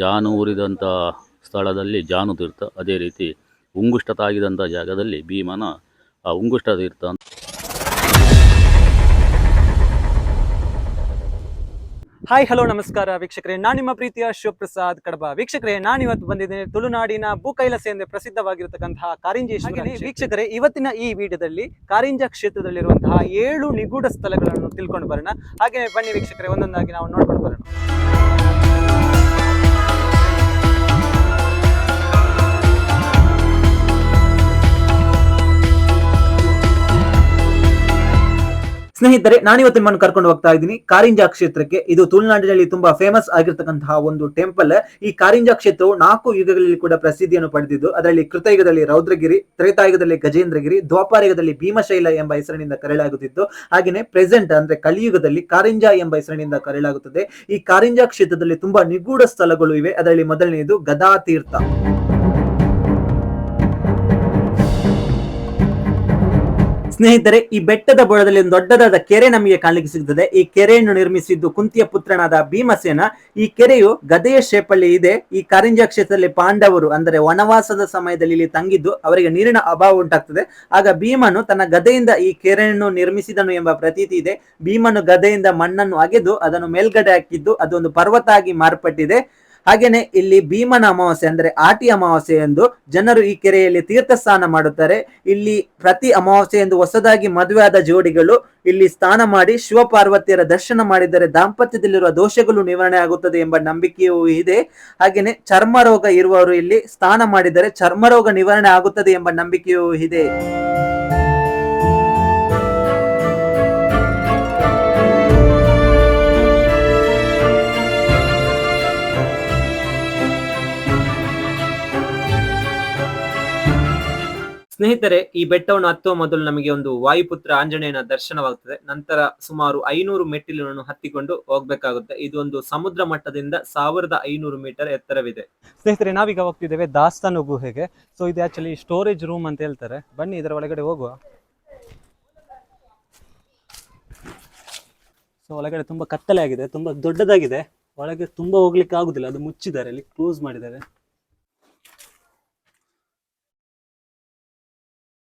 ಜಾನು ಉರಿದಂಥ ಸ್ಥಳದಲ್ಲಿ ಜಾನು ತೀರ್ಥ ಅದೇ ರೀತಿ ಉಂಗುಷ್ಟ ತಾಗಿದಂಥ ಜಾಗದಲ್ಲಿ ಭೀಮನ ಆ ಉಂಗುಷ್ಟ ತೀರ್ಥ ಅಂತ. ಹಾಯ್ ಹಲೋ ನಮಸ್ಕಾರ ವೀಕ್ಷಕರೇ. ನಾನು ನಿಮ್ಮ ಪ್ರೀತಿಯ ಶಿವಪ್ರಸಾದ್ ಕಡಬ. ವೀಕ್ಷಕರೇ ನಾನು ಇವತ್ತು ಬಂದಿದ್ದೇನೆ ತುಳುನಾಡಿನ ಭೂಕೈಲಸೆ ಎಂದು ಪ್ರಸಿದ್ಧವಾಗಿರತಕ್ಕಂತಹ ಕಾರಿಂಜೇಶ್ವರ ವೀಕ್ಷಕರೇ ಇವತ್ತಿನ ಈ ವಿಡಿಯೋದಲ್ಲಿ ಕಾರಿಂಜ ಕ್ಷೇತ್ರದಲ್ಲಿರುವಂತಹ ಏಳು ನಿಗೂಢ ಸ್ಥಳಗಳನ್ನು ತಿಳ್ಕೊಂಡು ಬರೋಣ. ಹಾಗೆ ಬನ್ನಿ ವೀಕ್ಷಕರೇ ಒಂದೊಂದಾಗಿ ನಾವು ನೋಡ್ಕೊಂಡು ಬರೋಣ. ಸ್ನೇಹಿತರೆ ನಾನಿವತ್ತು ನಿಮ್ಮನ್ನು ಕರ್ಕೊಂಡು ಹೋಗ್ತಾ ಇದ್ದೀನಿ. ಕಾರಿಂಜಾ ಕ್ಷೇತ್ರಕ್ಕೆ. ಇದು ತುಳುನಾಡಿನಲ್ಲಿ ತುಂಬಾ ಫೇಮಸ್ ಆಗಿರ್ತಕ್ಕಂತಹ ಒಂದು ಟೆಂಪಲ್ ಈ ಕಾರಿಂಜಾ ಕ್ಷೇತ್ರವು ನಾಲ್ಕು ಯುಗಗಳಲ್ಲಿ ಕೂಡ ಪ್ರಸಿದ್ಧಿಯನ್ನು ಪಡೆದಿದ್ದು, ಅದರಲ್ಲಿ ಕೃತಯುಗದಲ್ಲಿ ರೌದ್ರಗಿರಿ, ತ್ರೇತಾಯುಗದಲ್ಲಿ ಗಜೇಂದ್ರಗಿರಿ, ದ್ವಾಪಾರಯುಗದಲ್ಲಿ ಭೀಮಶೈಲ ಎಂಬ ಹೆಸರಿನಿಂದ ಕರೆಯಲಾಗುತ್ತಿತ್ತು ಹಾಗೆಯೇ ಪ್ರೆಸೆಂಟ್ ಅಂದ್ರೆ ಕಲಿಯುಗದಲ್ಲಿ ಕಾರಿಂಜಾ ಎಂಬ ಹೆಸರಿನಿಂದ ಕರೆಯಲಾಗುತ್ತದೆ. ಈ ಕಾರಿಂಜಾ ಕ್ಷೇತ್ರದಲ್ಲಿ ತುಂಬಾ ನಿಗೂಢ ಸ್ಥಳಗಳು ಇವೆ. ಅದರಲ್ಲಿ ಮೊದಲನೆಯದು ಗದಾ ತೀರ್ಥ. ಸ್ನೇಹಿತರೆ, ಈ ಬೆಟ್ಟದ ಬುಡದಲ್ಲಿ ಒಂದು ದೊಡ್ಡದಾದ ಕೆರೆ ನಮಗೆ ಕಾಣಲಿಕ್ಕೆ ಸಿಗುತ್ತದೆ ಈ ಕೆರೆಯನ್ನು ನಿರ್ಮಿಸಿದ್ದು ಕುಂತಿಯ ಪುತ್ರನಾದ ಭೀಮಸೇನ. ಈ ಕೆರೆಯು ಗದೆಯ ಶೇಪಲ್ಲಿ ಇದೆ. ಈ ಕಾರಿಂಜ ಕ್ಷೇತ್ರದಲ್ಲಿ ಪಾಂಡವರು, ಅಂದರೆ ವನವಾಸದ ಸಮಯದಲ್ಲಿ ಇಲ್ಲಿ ತಂಗಿದ್ದು, ಅವರಿಗೆ ನೀರಿನ ಅಭಾವ ಉಂಟಾಗ್ತದೆ. ಆಗ ಭೀಮನು ತನ್ನ ಗದೆಯಿಂದ ಈ ಕೆರೆಯನ್ನು ನಿರ್ಮಿಸಿದನು ಎಂಬ ಪ್ರತೀತಿ ಇದೆ. ಭೀಮನು ಗದೆಯಿಂದ ಮಣ್ಣನ್ನು ಅಗೆದು, ಅದನ್ನು ಮೇಲ್ಗಡೆ ಹಾಕಿದ್ದು, ಅದೊಂದು ಪರ್ವತ ಆಗಿ ಮಾರ್ಪಟ್ಟಿದೆ. ಹಾಗೇನೆ ಇಲ್ಲಿ ಭೀಮನ ಅಮಾವಾಸ್ಯೆ ಅಂದ್ರೆ ಆಟಿ ಅಮಾವಾಸ್ಯೆ ಎಂದು ಜನರು ಈ ಕೆರೆಯಲ್ಲಿ ತೀರ್ಥ ಸ್ನಾನ ಮಾಡುತ್ತಾರೆ. ಇಲ್ಲಿ ಪ್ರತಿ ಅಮಾವಾಸ್ಯೆ ಎಂದು ಹೊಸದಾಗಿ ಮದುವೆಯಾದ ಜೋಡಿಗಳು ಇಲ್ಲಿ ಸ್ನಾನ ಮಾಡಿ ಶಿವಪಾರ್ವತಿಯರ ದರ್ಶನ ಮಾಡಿದರೆ ದಾಂಪತ್ಯದಲ್ಲಿರುವ ದೋಷಗಳು ನಿವಾರಣೆ ಆಗುತ್ತದೆ ಎಂಬ ನಂಬಿಕೆಯೂ ಇದೆ. ಹಾಗೇನೆ ಚರ್ಮ ರೋಗ ಇರುವವರು ಇಲ್ಲಿ ಸ್ನಾನ ಮಾಡಿದರೆ ಚರ್ಮ ರೋಗ ನಿವಾರಣೆ ಆಗುತ್ತದೆ ಎಂಬ ನಂಬಿಕೆಯೂ ಇದೆ. ಸ್ನೇಹಿತರೆ, ಈ ಬೆಟ್ಟವನ್ನು ಹತ್ತುವ ಮೊದಲು ನಮಗೆ ಒಂದು ವಾಯುಪುತ್ರ ಆಂಜನೇಯನ ದರ್ಶನವಾಗುತ್ತದೆ ನಂತರ ಸುಮಾರು ಐನೂರು ಮೆಟ್ಟಿಲುಗಳನ್ನು ಹತ್ತಿಕೊಂಡು ಹೋಗ್ಬೇಕಾಗುತ್ತೆ. ಇದು ಒಂದು ಸಮುದ್ರ ಮಟ್ಟದಿಂದ ಸಾವಿರದ ಐನೂರು ಮೀಟರ್ ಎತ್ತರವಿದೆ. ಸ್ನೇಹಿತರೆ, ನಾವೀಗ ಹೋಗ್ತಿದ್ದೇವೆ ದಾಸ್ತಾನು ಗುಹೆಗೆ. ಸೊ ಇದು ಆಕ್ಚುಲಿ ಸ್ಟೋರೇಜ್ ರೂಮ್ ಅಂತ ಹೇಳ್ತಾರೆ. ಬನ್ನಿ, ಇದರ ಒಳಗಡೆ ಹೋಗುವ. ಸೊ ಒಳಗಡೆ ತುಂಬಾ ಕತ್ತಲೆ ಆಗಿದೆ. ತುಂಬಾ ದೊಡ್ಡದಾಗಿದೆ. ಒಳಗೆ ತುಂಬಾ ಹೋಗ್ಲಿಕ್ಕೆ ಆಗುದಿಲ್ಲ. ಅದು ಮುಚ್ಚಿದ್ದಾರೆ. ಅಲ್ಲಿ ಕ್ಲೋಸ್ ಮಾಡಿದ್ದಾರೆ.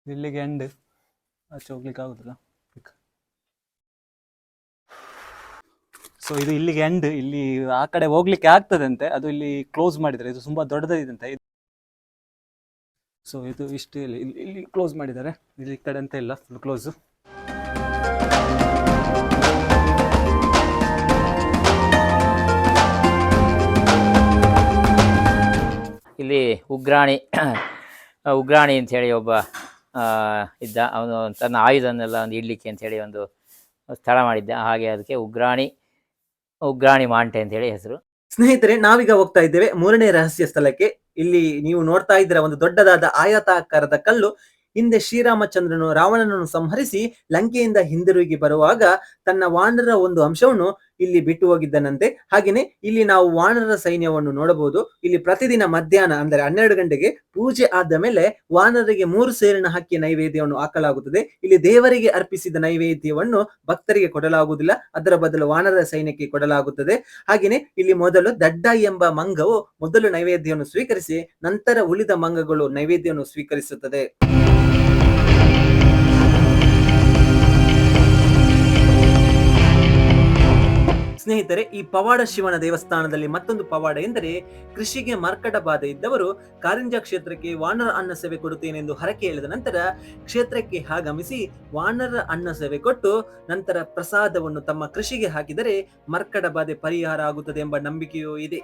ಇಲ್ಲಿಗೆ ಎಂಡ್ ಆಚೆ ಹೋಗ್ಲಿಕ್ಕೆ ಆಗುದಿಲ್ಲ. ಸೊ ಇದು ಇಲ್ಲಿಗೆ ಎಂಡ್ ಇಲ್ಲಿ ಆ ಕಡೆ ಹೋಗ್ಲಿಕ್ಕೆ ಆಗ್ತದಂತೆ. ಅದು ಇಲ್ಲಿ ಕ್ಲೋಸ್ ಮಾಡಿದ್ದಾರೆ. ಇದು ತುಂಬಾ ದೊಡ್ಡದಿದಂತೆ. ಸೊ ಇದು ಇಷ್ಟು ಇಲ್ಲಿ, ಇಲ್ಲಿ- ಕ್ಲೋಸ್ ಮಾಡಿದ್ದಾರೆ. ಇಲ್ಲಿ ಕಡೆ ಅಂತ ಇಲ್ಲ. ಫುಲ್ ಕ್ಲೋಸ್ ಇಲ್ಲಿ ಉಗ್ರಾಣಿ ಉಗ್ರಾಣಿ ಅಂತ ಹೇಳಿ ಒಬ್ಬ ಇದ್ದ. ಅವನು ತನ್ನ ಆಯುಧನ್ನೆಲ್ಲ ಒಂದು ಇಡ್ಲಿಕ್ಕೆ ಅಂಥೇಳಿ ಒಂದು ಸ್ಥಳ ಮಾಡಿದ್ದ. ಹಾಗೆ ಅದಕ್ಕೆ ಉಗ್ರಾಣಿ ಉಗ್ರಾಣಿ ಮಾಂಟೆ ಅಂತೇಳಿ ಹೆಸರು. ಸ್ನೇಹಿತರೆ, ನಾವೀಗ ಹೋಗ್ತಾ ಇದ್ದೇವೆ. ಮೂರನೇ ರಹಸ್ಯ ಸ್ಥಳಕ್ಕೆ. ಇಲ್ಲಿ ನೀವು ನೋಡ್ತಾ ಇದ್ದೀರಾ ಒಂದು ದೊಡ್ಡದಾದ ಆಯತಾಕಾರದ ಕಲ್ಲು. ಹಿಂದೆ ಶ್ರೀರಾಮಚಂದ್ರನು ರಾವಣನನ್ನು ಸಂಹರಿಸಿ ಲಂಕೆಯಿಂದ ಹಿಂದಿರುಗಿ ಬರುವಾಗ ತನ್ನ ವಾನರ ಒಂದು ಅಂಶವನ್ನು ಇಲ್ಲಿ ಬಿಟ್ಟು ಹೋಗಿದ್ದನಂತೆ. ಹಾಗೇನೆ ಇಲ್ಲಿ ನಾವು ವಾನರ ಸೈನ್ಯವನ್ನು ನೋಡಬಹುದು. ಇಲ್ಲಿ ಪ್ರತಿದಿನ ಮಧ್ಯಾಹ್ನ ಅಂದರೆ ಹನ್ನೆರಡು ಗಂಟೆಗೆ ಪೂಜೆ ಆದ ಮೇಲೆ ವಾನರಿಗೆ ಮೂರು ಸೇರಿನ ಹಕ್ಕಿ ನೈವೇದ್ಯವನ್ನು ಹಾಕಲಾಗುತ್ತದೆ. ಇಲ್ಲಿ ದೇವರಿಗೆ ಅರ್ಪಿಸಿದ ನೈವೇದ್ಯವನ್ನು ಭಕ್ತರಿಗೆ ಕೊಡಲಾಗುವುದಿಲ್ಲ. ಅದರ ಬದಲು ವಾನರ ಸೈನ್ಯಕ್ಕೆ ಕೊಡಲಾಗುತ್ತದೆ. ಹಾಗೇನೆ ಇಲ್ಲಿ ಮೊದಲು ದಡ್ಡ ಎಂಬ ಮಂಗವು ಮೊದಲು ನೈವೇದ್ಯವನ್ನು ಸ್ವೀಕರಿಸಿ ನಂತರ ಉಳಿದ ಮಂಗಗಳು ನೈವೇದ್ಯವನ್ನು ಸ್ವೀಕರಿಸುತ್ತದೆ. ಸ್ನೇಹಿತರೆ, ಈ ಪವಾಡ ಶಿವನ ದೇವಸ್ಥಾನದಲ್ಲಿ ಮತ್ತೊಂದು ಪವಾಡ ಎಂದರೆ, ಕೃಷಿಗೆ ಮರ್ಕಟ ಬಾಧೆ ಇದ್ದವರು ಕಾರಿಂಜ ಕ್ಷೇತ್ರಕ್ಕೆ ವಾನರ ಅನ್ನ ಸೇವೆ ಕೊಡುತ್ತೇನೆಂದು ಹರಕೆ ಹೇಳಿದ ನಂತರ, ಕ್ಷೇತ್ರಕ್ಕೆ ಆಗಮಿಸಿ ವಾನರ ಅನ್ನ ಸೇವೆ ಕೊಟ್ಟು ನಂತರ ಪ್ರಸಾದವನ್ನು ತಮ್ಮ ಕೃಷಿಗೆ ಹಾಕಿದರೆ ಮರ್ಕಟ ಬಾಧೆ ಪರಿಹಾರ ಆಗುತ್ತದೆ ಎಂಬ ನಂಬಿಕೆಯೂ ಇದೆ.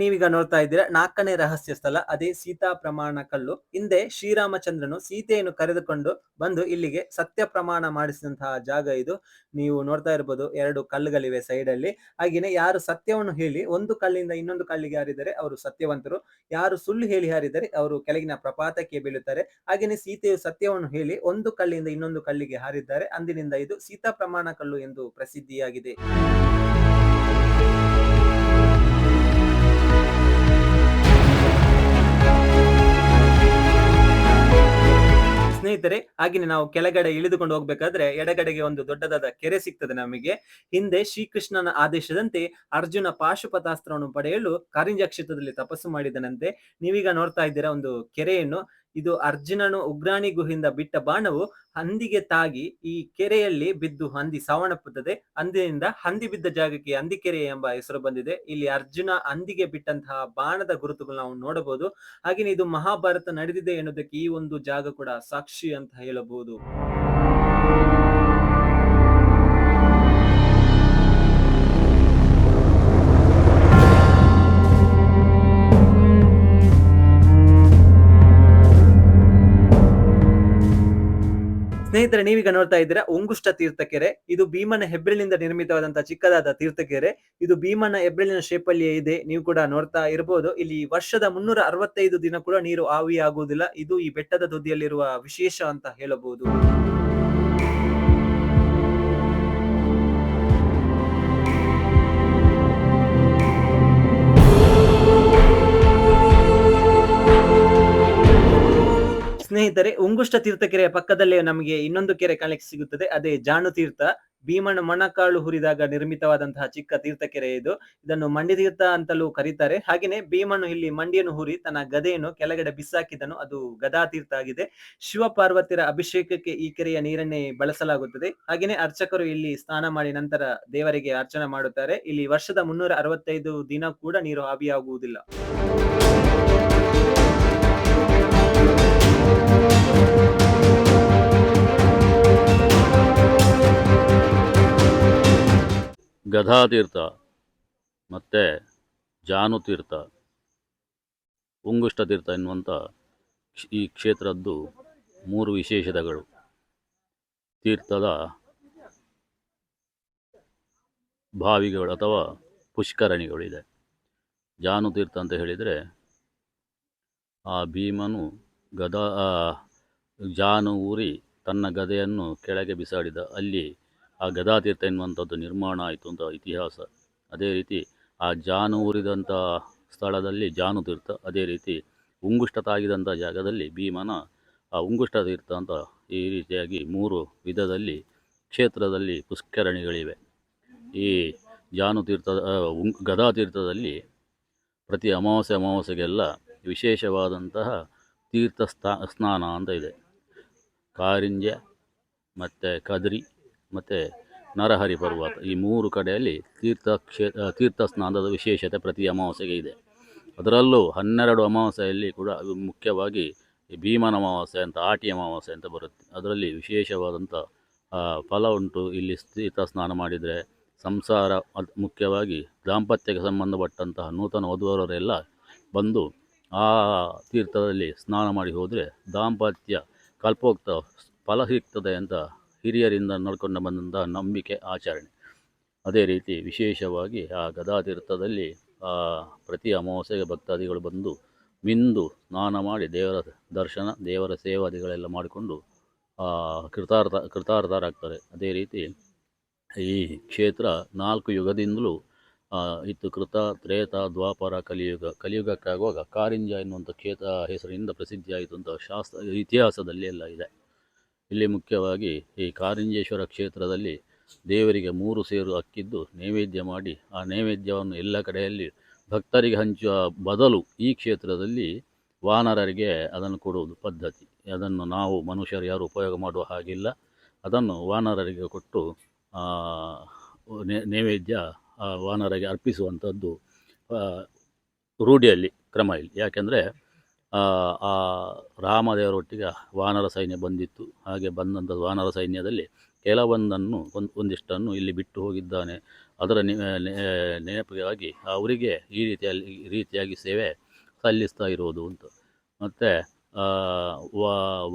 ನೀವೀಗ ನೋಡ್ತಾ ಇದ್ದೀರಾ, ನಾಲ್ಕನೇ ರಹಸ್ಯ ಸ್ಥಳ, ಅದೇ ಸೀತಾ ಪ್ರಮಾಣ ಕಲ್ಲು. ಹಿಂದೆ ಶ್ರೀರಾಮಚಂದ್ರನು ಸೀತೆಯನ್ನು ಕರೆದುಕೊಂಡು ಬಂದು ಇಲ್ಲಿಗೆ ಸತ್ಯ ಪ್ರಮಾಣ ಮಾಡಿಸಿದಂತಹ ಜಾಗ ಇದು. ನೀವು ನೋಡ್ತಾ ಇರ್ಬೋದು, ಎರಡು ಕಲ್ಲುಗಳಿವೆ ಸೈಡ್ ಅಲ್ಲಿ. ಹಾಗೇನೆ ಯಾರು ಸತ್ಯವನ್ನು ಹೇಳಿ, ಒಂದು ಕಲ್ಲಿಂದ ಇನ್ನೊಂದು ಕಲ್ಲಿಗೆ ಹಾರಿದರೆ ಅವರು ಸತ್ಯವಂತರು. ಯಾರು ಸುಳ್ಳು ಹೇಳಿ ಹಾರಿದರೆ ಅವರು ಕೆಳಗಿನ ಪ್ರಪಾತಕ್ಕೆ ಬೀಳುತ್ತಾರೆ. ಹಾಗೇನೆ ಸೀತೆಯು ಸತ್ಯವನ್ನು ಹೇಳಿ, ಒಂದು ಕಲ್ಲಿಂದ ಇನ್ನೊಂದು ಕಲ್ಲಿಗೆ ಹಾರಿದ್ದಾರೆ. ಅಂದಿನಿಂದ ಇದು ಸೀತಾ ಪ್ರಮಾಣ ಕಲ್ಲು ಎಂದು ಪ್ರಸಿದ್ಧಿಯಾಗಿದೆ. ಸ್ನೇಹಿತರೆ ಹಾಗೆ ನಾವು ಕೆಳಗಡೆ ಇಳಿದುಕೊಂಡು ಹೋಗ್ಬೇಕಾದ್ರೆ ಎಡಗಡೆಗೆ ಒಂದು ದೊಡ್ಡದಾದ ಕೆರೆ ಸಿಗ್ತದೆ ನಮಗೆ. ಹಿಂದೆ ಶ್ರೀಕೃಷ್ಣನ ಆದೇಶದಂತೆ ಅರ್ಜುನ ಪಾಶುಪತಾಸ್ತ್ರವನ್ನು ಪಡೆಯಲು ಕಾರಿಂಜ ಕ್ಷೇತ್ರದಲ್ಲಿ ತಪಸ್ಸು ಮಾಡಿದನಂತೆ. ನೀವೀಗ ನೋಡ್ತಾ ಇದ್ದೀರಾ ಒಂದು ಕೆರೆಯನ್ನು. ಇದು ಅರ್ಜುನನು ಉಗ್ರಾಣಿ ಗುಹಿಂದ ಬಿಟ್ಟ ಬಾಣವು ಹಂದಿಗೆ ತಾಗಿ ಈ ಕೆರೆಯಲ್ಲಿ ಬಿದ್ದು ಹಂದಿ ಸಾವಣಪ್ಪುತ್ತದೆ ಅಂದಿನಿಂದ ಹಂದಿ ಬಿದ್ದ ಜಾಗಕ್ಕೆ ಹಂದಿಕೆರೆ ಎಂಬ ಹೆಸರು ಬಂದಿದೆ. ಇಲ್ಲಿ ಅರ್ಜುನ ಹಂದಿಗೆ ಬಿಟ್ಟಂತಹ ಬಾಣದ ಗುರುತುಗಳು ನಾವು ನೋಡಬಹುದು. ಹಾಗೆಯೇ ಇದು ಮಹಾಭಾರತ ನಡೆದಿದೆ ಎನ್ನುವುದಕ್ಕೆ ಈ ಒಂದು ಜಾಗ ಕೂಡ ಸಾಕ್ಷಿ ಅಂತ ಹೇಳಬಹುದು. ಸ್ನೇಹಿತರೆ, ನೀವೀಗ ನೋಡ್ತಾ ಇದ್ದೀರಾ ಉಂಗುಷ್ಟ ತೀರ್ಥಕೆರೆ. ಇದು ಭೀಮನ ಹೆಬ್ಬೆರಳಿನಿಂದ ನಿರ್ಮಿತವಾದಂತಹ ಚಿಕ್ಕದಾದ ತೀರ್ಥಕೆರೆ. ಇದು ಭೀಮನ ಹೆಬ್ಬೆರಳಿನ ಶೇಪ್ ಅಲ್ಲಿ ಇದೆ. ನೀವು ಕೂಡ ನೋಡ್ತಾ ಇರಬಹುದು ಇಲ್ಲಿ ವರ್ಷದ ಮುನ್ನೂರ ಅರವತ್ತೈದು ದಿನ ಕೂಡ ನೀರು ಆವಿಯಾಗುವುದಿಲ್ಲ. ಇದು ಈ ಬೆಟ್ಟದ ತುದಿಯಲ್ಲಿರುವ ವಿಶೇಷ ಅಂತ ಹೇಳಬಹುದು. ಸ್ನೇಹಿತರೆ, ಉಂಗುಷ್ಟ ತೀರ್ಥ ಕೆರೆಯ ಪಕ್ಕದಲ್ಲೇ ನಮಗೆ ಇನ್ನೊಂದು ಕೆರೆ ಕಾಣಲಿಕ್ಕೆ ಸಿಗುತ್ತದೆ. ಅದೇ ಜಾಣು ತೀರ್ಥ. ಭೀಮನ ಮೊಣಕಾಳು ಹುರಿದಾಗ ನಿರ್ಮಿತವಾದಂತಹ ಚಿಕ್ಕ ತೀರ್ಥ ಕೆರೆ ಇದು. ಇದನ್ನು ಮಂಡಿ ತೀರ್ಥ ಅಂತಲೂ ಕರೀತಾರೆ. ಹಾಗೆಯೇ ಭೀಮನು ಇಲ್ಲಿ ಮಂಡಿಯನ್ನು ಹುರಿ, ತನ್ನ ಗದೆಯನ್ನು ಕೆಳಗಡೆ ಬಿಸಾಕಿದನು. ಅದು ಗದಾ ತೀರ್ಥ ಆಗಿದೆ. ಶಿವ ಪಾರ್ವತಿಯರ ಅಭಿಷೇಕಕ್ಕೆ ಈ ಕೆರೆಯ ನೀರನ್ನೇ ಬಳಸಲಾಗುತ್ತದೆ. ಹಾಗೆಯೇ ಅರ್ಚಕರು ಇಲ್ಲಿ ಸ್ನಾನ ಮಾಡಿ ನಂತರ ದೇವರಿಗೆ ಅರ್ಚನೆ ಮಾಡುತ್ತಾರೆ. ಇಲ್ಲಿ ವರ್ಷದ ಮುನ್ನೂರ ಅರವತ್ತೈದು ದಿನ ಕೂಡ ನೀರು ಆವಿಯಾಗುವುದಿಲ್ಲ ಗದಾತೀರ್ಥ ಮತ್ತು ಜಾನುತೀರ್ಥ ಉಂಗುಷ್ಟ ತೀರ್ಥ ಎನ್ನುವಂಥ ಈ ಕ್ಷೇತ್ರದ್ದು ಮೂರು ವಿಶೇಷತೆಗಳು. ತೀರ್ಥದ ಬಾವಿಗಳು ಅಥವಾ ಪುಷ್ಕರಣಿಗಳಿದೆ. ಜಾನುತೀರ್ಥ ಅಂತ ಹೇಳಿದರೆ ಆ ಭೀಮನು ಗದಾ ಜಾನು ಊರಿ ತನ್ನ ಗದೆಯನ್ನು ಕೆಳಗೆ ಬಿಸಾಡಿದ. ಅಲ್ಲಿ ಆ ಗದಾತೀರ್ಥ ಎನ್ನುವಂಥದ್ದು ನಿರ್ಮಾಣ ಆಯಿತು ಅಂತ ಇತಿಹಾಸ. ಅದೇ ರೀತಿ ಆ ಜಾನು ಊರಿದಂಥ ಸ್ಥಳದಲ್ಲಿ ಜಾನು ತೀರ್ಥ, ಅದೇ ರೀತಿ ಉಂಗುಷ್ಟ ತಾಗಿದಂಥ ಜಾಗದಲ್ಲಿ ಭೀಮನ ಆ ಉಂಗುಷ್ಟ ತೀರ್ಥ ಅಂತ ಈ ರೀತಿಯಾಗಿ ಮೂರು ವಿಧದಲ್ಲಿ ಕ್ಷೇತ್ರದಲ್ಲಿ ಪುಷ್ಕರಣಿಗಳಿವೆ. ಈ ಜಾನು ತೀರ್ಥ ಗದಾ ತೀರ್ಥದಲ್ಲಿ ಪ್ರತಿ ಅಮಾವಾಸ್ಯೆ, ಅಮಾವಾಸ್ಯೆಗೆಲ್ಲ ವಿಶೇಷವಾದಂತಹ ತೀರ್ಥ ಸ್ಥಾ, ಸ್ನಾನ ಅಂತ ಇದೆ. ಕಾರಿಂಜ ಮತ್ತು ಕದ್ರಿ ಮತ್ತು ನರಹರಿ ಪರ್ವತ ಈ ಮೂರು ಕಡೆಯಲ್ಲಿ ತೀರ್ಥಕ್ಷೇ ತೀರ್ಥ ಸ್ನಾನದ ವಿಶೇಷತೆ ಪ್ರತಿ ಅಮಾವಾಸ್ಯೆಗೆ ಇದೆ. ಅದರಲ್ಲೂ ಹನ್ನೆರಡು ಅಮಾವಾಸ್ಯೆಯಲ್ಲಿ ಕೂಡ ಮುಖ್ಯವಾಗಿ ಈ ಭೀಮನ ಅಮಾವಾಸ್ಯೆ ಅಂತ, ಆಟಿ ಅಮಾವಾಸ್ಯೆ ಅಂತ ಬರುತ್ತೆ. ಅದರಲ್ಲಿ ವಿಶೇಷವಾದಂಥ ಫಲ ಉಂಟು. ಇಲ್ಲಿ ತೀರ್ಥ ಸ್ನಾನ ಮಾಡಿದರೆ ಸಂಸಾರ ಅದು ಮುಖ್ಯವಾಗಿ ದಾಂಪತ್ಯಕ್ಕೆ ಸಂಬಂಧಪಟ್ಟಂತಹ ನೂತನ ವಧುವರರೆಲ್ಲ ಬಂದು ಆ ತೀರ್ಥದಲ್ಲಿ ಸ್ನಾನ ಮಾಡಿ ಹೋದರೆ ದಾಂಪತ್ಯ ಕಲ್ಪೋಕ್ತ ಫಲ ಸಿಗ್ತದೆ ಅಂತ ಹಿರಿಯರಿಂದ ನಡ್ಕೊಂಡು ಬಂದಂಥ ನಂಬಿಕೆ ಆಚರಣೆ. ಅದೇ ರೀತಿ ವಿಶೇಷವಾಗಿ ಆ ಗದಾತೀರ್ಥದಲ್ಲಿ ಆ ಪ್ರತಿ ಅಮಾವಾಸ್ಯೆಗೆ ಭಕ್ತಾದಿಗಳು ಬಂದು ಮಿಂದು ಸ್ನಾನ ಮಾಡಿ ದೇವರ ದರ್ಶನ, ದೇವರ ಸೇವಾದಿಗಳೆಲ್ಲ ಮಾಡಿಕೊಂಡು ಕೃತಾರ್ಥ, ಕೃತಾರ್ಥರಾಗ್ತಾರೆ. ಅದೇ ರೀತಿ ಈ ಕ್ಷೇತ್ರ ನಾಲ್ಕು ಯುಗದಿಂದಲೂ ಇತ್ತು ಕೃತ, ತ್ರೇತ, ದ್ವಾಪರ, ಕಲಿಯುಗ. ಕಲಿಯುಗಕ್ಕಾಗುವಾಗ ಕಾರಿಂಜ ಎನ್ನುವಂಥ ಕ್ಷೇತ್ರ ಹೆಸರಿನಿಂದ ಪ್ರಸಿದ್ಧಿಯಾಯಿತು ಅಂತ ಶಾಸ್ತ್ರ, ಇತಿಹಾಸದಲ್ಲಿ ಎಲ್ಲ ಇದೆ. ಇಲ್ಲಿ ಮುಖ್ಯವಾಗಿ ಈ ಕಾರಿಂಜೇಶ್ವರ ಕ್ಷೇತ್ರದಲ್ಲಿ ದೇವರಿಗೆ ಮೂರು ಸೇರು ಅಕ್ಕಿದ್ದು ನೈವೇದ್ಯ ಮಾಡಿ ಆ ನೈವೇದ್ಯವನ್ನು ಎಲ್ಲ ಕಡೆಯಲ್ಲಿ ಭಕ್ತರಿಗೆ ಹಂಚುವ ಬದಲು ಈ ಕ್ಷೇತ್ರದಲ್ಲಿ ವಾನರರಿಗೆ ಅದನ್ನು ಕೊಡುವುದು ಪದ್ಧತಿ. ಅದನ್ನು ನಾವು ಮನುಷ್ಯರು ಯಾರು ಉಪಯೋಗ ಮಾಡುವ ಹಾಗಿಲ್ಲ. ಅದನ್ನು ವಾನರರಿಗೆ ಕೊಟ್ಟು ನೈವೇದ್ಯ, ಆ ವಾನರರಿಗೆ ಅರ್ಪಿಸುವಂಥದ್ದು ರೂಢಿಯಲ್ಲಿ, ಕ್ರಮ ಇಲ್ಲಿ. ಯಾಕೆಂದರೆ ಆ ರಾಮದೇವರೊಟ್ಟಿಗೆ ವಾನರ ಸೈನ್ಯ ಬಂದಿತ್ತು. ಹಾಗೆ ಬಂದಂಥ ವಾನರ ಸೈನ್ಯದಲ್ಲಿ ಕೆಲವೊಂದನ್ನು ಒಂದು, ಒಂದಿಷ್ಟನ್ನು ಇಲ್ಲಿ ಬಿಟ್ಟು ಹೋಗಿದ್ದಾನೆ. ಅದರ ನೆನಪಿಗಾಗಿ ಅವರಿಗೆ ಈ ರೀತಿಯಲ್ಲಿ ರೀತಿಯಾಗಿ ಸೇವೆ ಸಲ್ಲಿಸ್ತಾ ಇರೋದು ಅಂತ. ಮತ್ತು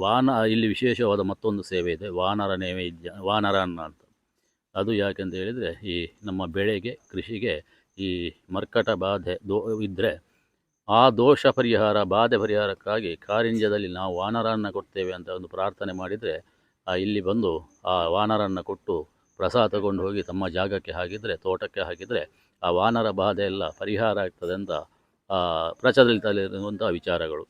ವಾನ, ಇಲ್ಲಿ ವಿಶೇಷವಾದ ಮತ್ತೊಂದು ಸೇವೆ ಇದೆ. ವಾನರ ನೈವೇದ್ಯ ವಾನರ ಅನ್ನ ಅಂತ. ಅದು ಯಾಕೆಂತ ಹೇಳಿದರೆ ಈ ನಮ್ಮ ಬೆಳೆಗೆ, ಕೃಷಿಗೆ ಈ ಮರ್ಕಟ ಬಾಧೆ ದೋ ಇದ್ದರೆ ಆ ದೋಷ ಪರಿಹಾರ ಬಾಧೆ ಪರಿಹಾರಕ್ಕಾಗಿ ಕಾರಿಂಜದಲ್ಲಿ ನಾವು ವಾನರನ್ನು ಕೊಡ್ತೇವೆ ಅಂತ ಒಂದು ಪ್ರಾರ್ಥನೆ ಮಾಡಿದರೆ ಇಲ್ಲಿ ಬಂದು ಆ ವಾನರನ್ನು ಕೊಟ್ಟು ಪ್ರಸಾದ ತಗೊಂಡು ಹೋಗಿ ತಮ್ಮ ಜಾಗಕ್ಕೆ ಹಾಕಿದರೆ ತೋಟಕ್ಕೆ ಹಾಕಿದರೆ ಆ ವಾನರ ಬಾಧೆ ಎಲ್ಲ ಪರಿಹಾರ ಆಗ್ತದೆ ಅಂತ ಆ, ಪ್ರಚಲಿತದಲ್ಲಿರುವಂಥ ವಿಚಾರಗಳು.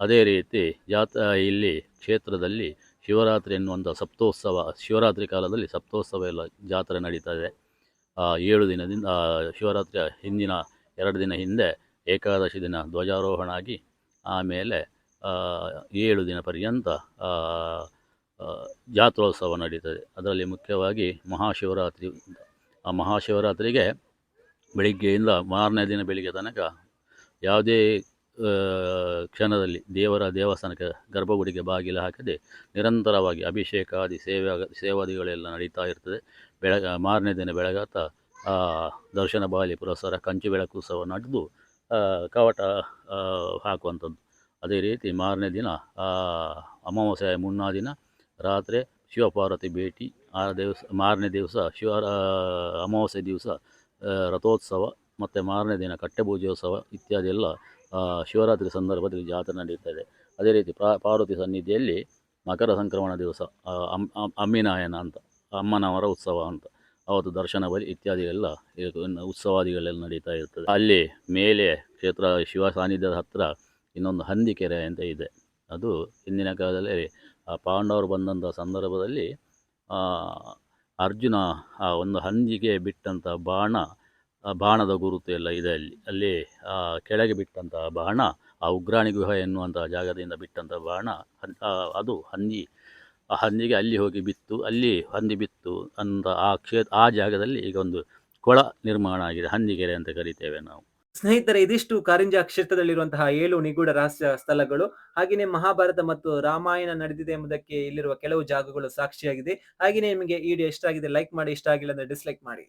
ಅದೇ ರೀತಿ ಜಾತ ಇಲ್ಲಿ ಕ್ಷೇತ್ರದಲ್ಲಿ ಶಿವರಾತ್ರಿ ಎನ್ನುವಂಥ ಸಪ್ತೋತ್ಸವ ಶಿವರಾತ್ರಿ ಕಾಲದಲ್ಲಿ ಸಪ್ತೋತ್ಸವ ಎಲ್ಲ ಜಾತ್ರೆ ನಡೀತಾ ಇದೆ. ಏಳು ದಿನದಿಂದ ಶಿವರಾತ್ರಿಯ ಹಿಂದಿನ ಎರಡು ದಿನ ಹಿಂದೆ ಏಕಾದಶಿ ದಿನ ಧ್ವಜಾರೋಹಣ ಆಗಿ ಆಮೇಲೆ ಏಳು ದಿನ ಪರ್ಯಂತ ಜಾತ್ರೋತ್ಸವ ನಡೀತದೆ. ಅದರಲ್ಲಿ ಮುಖ್ಯವಾಗಿ ಮಹಾಶಿವರಾತ್ರಿ ಆ ಮಹಾಶಿವರಾತ್ರಿಗೆ ಬೆಳಿಗ್ಗೆಯಿಂದ ಮಾರನೇ ದಿನ ಬೆಳಿಗ್ಗೆ ತನಕ ಯಾವುದೇ ಕ್ಷಣದಲ್ಲಿ ದೇವರ ದೇವಸ್ಥಾನಕ್ಕೆ ಗರ್ಭಗುಡಿಗೆ ಬಾಗಿಲು ಹಾಕದೆ ನಿರಂತರವಾಗಿ ಅಭಿಷೇಕಾದಿ, ಸೇವೆ, ಸೇವಾದಿಗಳೆಲ್ಲ ನಡೀತಾ ಇರ್ತದೆ. ಬೆಳಗ, ಮಾರನೇ ದಿನ ಬೆಳಗಾತ ದರ್ಶನ ಬಾಲಿ ಪುರಸ್ಕಾರ ಕಂಚು ಬೆಳಕು ಉತ್ಸವ ನಡೆದು ಕವಟ ಹಾಕುವಂಥದ್ದು. ಅದೇ ರೀತಿ ಮಾರನೇ ದಿನ ಅಮಾವಾಸ್ಯೆಯ ಮುನ್ನಾ ದಿನ ರಾತ್ರಿ ಶಿವಪಾರ್ವತಿ ಭೇಟಿ, ಆ ದಿವಸ, ಮಾರನೇ ದಿವಸ ಶಿವ ಅಮಾವಾಸ್ಯೆ ದಿವಸ ರಥೋತ್ಸವ, ಮತ್ತು ಮಾರನೇ ದಿನ ಕಟ್ಟೆಪೂಜೋತ್ಸವ ಇತ್ಯಾದಿ ಎಲ್ಲ ಶಿವರಾತ್ರಿ ಸಂದರ್ಭದಲ್ಲಿ ಜಾತ್ರೆ ನಡೆಯುತ್ತದೆ ಅದೇ ರೀತಿ ಪಾರ್ವತಿ ಸನ್ನಿಧಿಯಲ್ಲಿ ಮಕರ ಸಂಕ್ರಮಣ ದಿವಸ ಅಮ್ಮಿನಾಯನ ಅಂತ, ಅಮ್ಮನವರ ಉತ್ಸವ ಅಂತ. ಅವತ್ತು ದರ್ಶನ ಬಲಿ ಇತ್ಯಾದಿ ಎಲ್ಲ ಉತ್ಸವಾದಿಗಳೆಲ್ಲ ನಡೀತಾ ಇರ್ತದೆ. ಅಲ್ಲಿ ಮೇಲೆ ಕ್ಷೇತ್ರ ಶಿವ ಸಾನ್ನಿಧ್ಯದ ಹತ್ತಿರ ಇನ್ನೊಂದು ಹಂದಿಕೆರೆ ಅಂತ ಇದೆ. ಅದು ಹಿಂದಿನ ಕಾಲದಲ್ಲಿ ಆ ಪಾಂಡವರು ಬಂದಂಥ ಸಂದರ್ಭದಲ್ಲಿ ಅರ್ಜುನ ಆ ಒಂದು ಹಂದಿಗೆ ಬಿಟ್ಟಂಥ ಬಾಣ ಬಾಣದ ಗುರುತು ಎಲ್ಲ ಇದೆ ಅಲ್ಲಿ. ಅಲ್ಲಿ ಕೆಳಗೆ ಬಿಟ್ಟಂಥ ಬಾಣ, ಆ ಉಗ್ರಾಣಿ ಗುಹೆ ಎನ್ನುವಂಥ ಜಾಗದಿಂದ ಬಿಟ್ಟಂಥ ಬಾಣ ಅದು ಹಂದಿ ಆ ಹಂದಿಗೆ ಅಲ್ಲಿ ಹೋಗಿ ಬಿತ್ತು, ಅಲ್ಲಿ ಹಂದಿ ಬಿತ್ತು ಅಂತ ಆ ಕ್ಷೇತ್ರ ಆ ಜಾಗದಲ್ಲಿ ಈಗ ಒಂದು ಕೊಳ ನಿರ್ಮಾಣ ಆಗಿದೆ, ಹಂದಿಗೆರೆ ಅಂತ ಕರಿತೇವೆ ನಾವು. ಸ್ನೇಹಿತರೆ, ಇದಿಷ್ಟು ಕಾರಿಂಜ ಕ್ಷೇತ್ರದಲ್ಲಿರುವಂತಹ ಏಳು ನಿಗೂಢ ರಹಸ್ಯ ಸ್ಥಳಗಳು, ಹಾಗೆಯೇ ಮಹಾಭಾರತ ಮತ್ತು ರಾಮಾಯಣ ನಡೆದಿದೆ ಎಂಬುದಕ್ಕೆ ಇಲ್ಲಿರುವ ಕೆಲವು ಜಾಗಗಳು ಸಾಕ್ಷಿಯಾಗಿದೆ. ಹಾಗೆಯೇ ನಿಮಗೆ ಈ ವಿಡಿಯೋ ಇಷ್ಟ ಆಗಿದೆ, ಲೈಕ್ ಮಾಡಿ, ಇಷ್ಟ ಆಗಿಲ್ಲ ಅಂದ್ರೆ ಡಿಸ್ಲೈಕ್ ಮಾಡಿ.